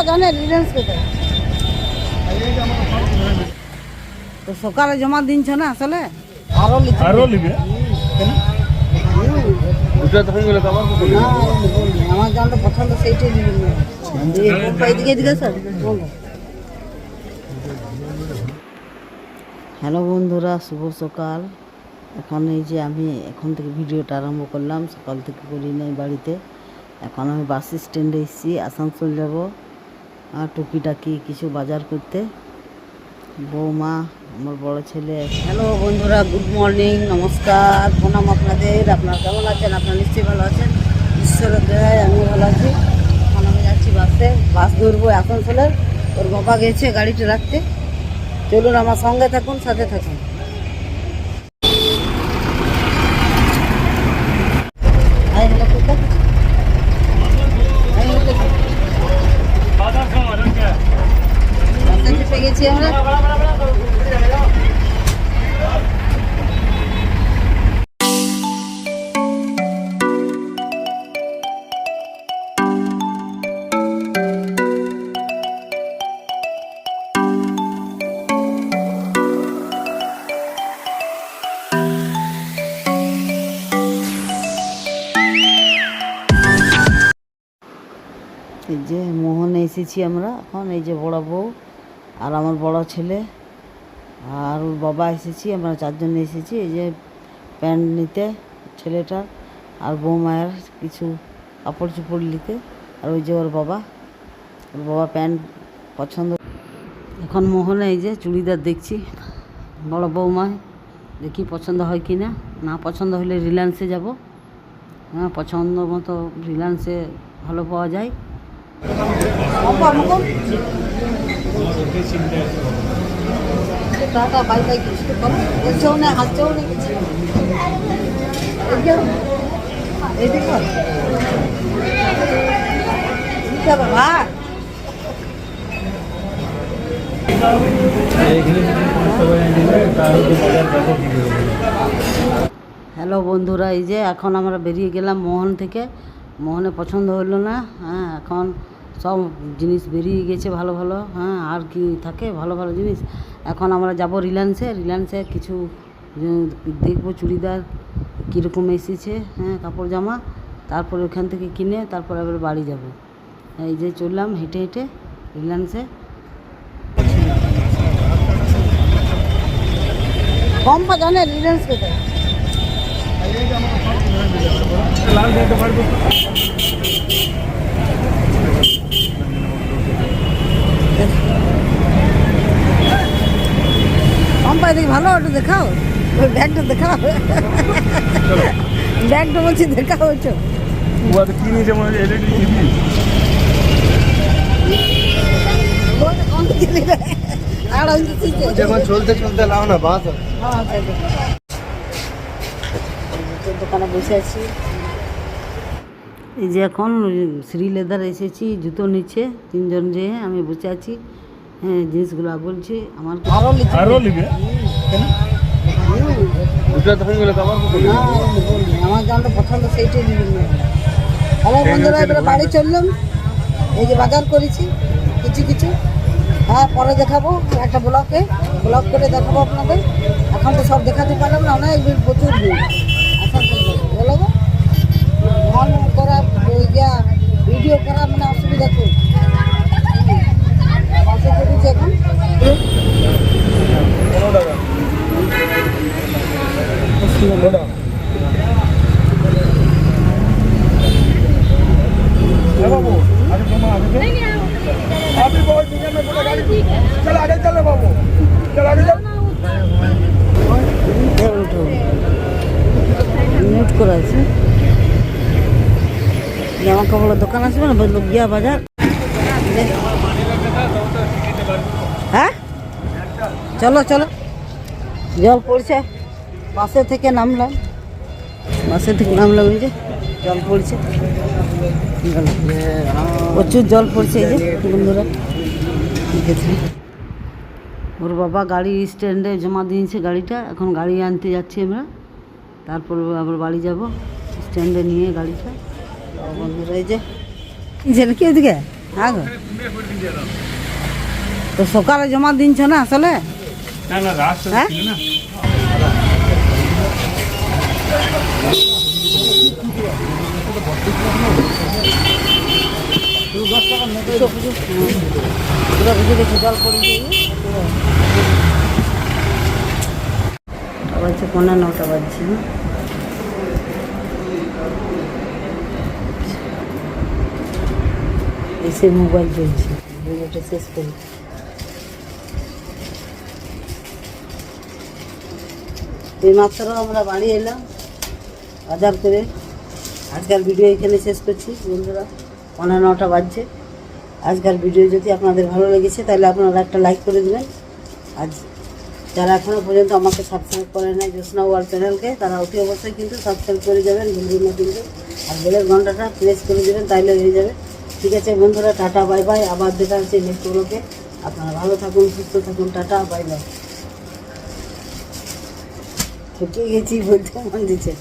পা জানে রিলায়েন্স কোথায় তো সকালে জমা দিনছ না আসলে? আরও আরও দুটা গেলে আমার আমার পছন্দ সেইটাই দিবি এদিকে এদিকে স্যার? বলো। হ্যালো বন্ধুরা শুভ সকাল। এখন এই যে আমি এখন থেকে ভিডিওটা আরম্ভ করলাম। সকাল থেকে করি নাই বাড়িতে। এখন আমি বাস স্ট্যান্ডে এসেছি আসানসোল যাব। আর টুকিটাকি কিছু বাজার করতে। বৌমা, আমার বড় ছেলে। হ্যালো বন্ধুরা, গুড মর্নিং, নমস্কার। প্রণাম আপনাদের। আপনারা কেমন আছেন? আপনারা নিশ্চয়ই ভালো আছেন? ঈশ্বরের দয়ায় আমিও ভালো আছি। এখন আমি যাচ্ছি বাসে বাস ধরবো এখন আসানসোলের ওর বাবা গেছে গাড়িটা রাখতে। চলুন আমার সঙ্গে থাকুন, সাথে থাকুন। এই যে মোহনে এসেছি আমরা এখন, এই যে বড় বউ আর আমার বড় ছেলে আর ওর বাবা এসেছি, আমরা চারজন এসেছি, এই যে প্যান্ট নিতে ছেলেটার আর বৌমায়ের কিছু কাপড় চোপড় নিতে আর ওই যে ওর বাবা ওর বাবা প্যান্ট পছন্দ। এখন মোহনে এই যে চুড়িদার দেখছি, বড় বৌমা দেখি পছন্দ হয় কি না না পছন্দ হলে রিলায়েন্সে যাব। হ্যাঁ পছন্দ মতো রিলায়েন্সে ভালো পাওয়া যায়। কিছু করো না না কিছু বাবা হ্যালো বন্ধুরা এই যে এখন আমরা বেরিয়ে গেলাম মোহন থেকে। মোহনে পছন্দ হলো না হ্যাঁ এখন সব জিনিস বেরিয়ে গেছে ভালো ভালো হ্যাঁ আর কি থাকে ভালো ভালো জিনিস। এখন আমরা যাব রিলায়েন্সে রিলায়েন্সে কিছু দেখব চুড়িদার কীরকম এসেছে হ্যাঁ কাপড় জামা, তারপরে ওখান থেকে কিনে তারপরে আবার বাড়ি যাব। এই যে চললাম হেঁটে হেঁটে রিলায়েন্সে। কম জানে রিলায়েন্স কোথায়? লাল দেখতে পারব পম্পা দেখি ভালো একটু দেখাও। ওই ব্যাগটা দেখাও। ব্যাগটা বলছি দেখাও তো কি নিয়েছে মনে হচ্ছে? এলইডি টিভি আর ঠিক আছে। যখন চলতে চলতে লাও না বাস দোকানে বসে আছি। এই যে এখন শ্রী লেদার এসেছি জুতো নিচ্ছে তিনজন যে আমি বসে আছি। হ্যাঁ জিনিসগুলো বলছি আমার আরও আরও নিবে দুটা তখন গেলে তো আমার পছন্দ সেইটাই দিবি না। বন্ধুরা এবারে বাড়ি চললাম। এই যে বাজার করেছি কিছু কিছু। হ্যাঁ পরে দেখাবো একটা ব্লকে। ব্লক করে দেখাবো আপনাদের। এখন তো সব দেখাতে পারলাম না অনেক প্রচুর ভিড়। ফোন করা ওই যা ভিডিও করা মানে অসুবিধা খুব বাসে চলেছি এখন बाबू अरे तुम आगे अभी बहुत दुनिया में पूरा गाड़ी चल आगे चलो बाबू चल आगे चल মিউট করা আছে জামা কাপড়ের দোকান আসবে না গিয়া বাজার। হ্যাঁ? চলো চলো। জল পড়ছে, বাসে থেকে নামলাম। বাসে থেকে নামলাম এই যে, জল পড়ছে। প্রচুর জল পড়ছে এই যে, বন্ধুরা। ওর বাবা গাড়ি স্ট্যান্ডে জমা দিয়েছে গাড়িটা, এখন গাড়ি আনতে যাচ্ছি আমরা। তারপর আবার বাড়ি যাব, স্ট্যান্ডে নিয়ে গাড়িটা। বন্ধুরা এই যে। যে কি ওদিকে হ্যাঁ গো তো সকালে জমা দিনছ না আসলে? না না রাস্তা হ্যাঁ? ছিল বাজছে পনেরো নটা বাজছে এসে মোবাইল চলছে ভিডিওটা শেষ করি এই মাত্র আমরা বাড়ি এলাম। বাজার করে আজকাল ভিডিও এখানে শেষ করছি। বন্ধুরা পনেরো নটা বাজছে। আজকাল ভিডিও যদি আপনাদের ভালো লেগেছে, তাহলে আপনারা একটা লাইক করে দেবেন। আজ যারা এখনও পর্যন্ত আমাকে সাবস্ক্রাইব করে নাই, জ্যোৎস্না ওয়ার্ল্ড চ্যানেলকে, তারা অতি অবশ্যই কিন্তু সাবস্ক্রাইব করে যাবেন। ভুলবেন না কিন্তু আর বেলের ঘন্টাটা প্রেস করে দেবেন, তাইলে হয়ে যাবে। ঠিক আছে বন্ধুরা, টাটা, বাই বাই। আবার দেখা হচ্ছে নেক্সট ব্লকে আপনারা ভালো থাকুন, সুস্থ থাকুন, টাটা, বাই বাই। ঠকে গেছি বলতে মন দিচ্ছে।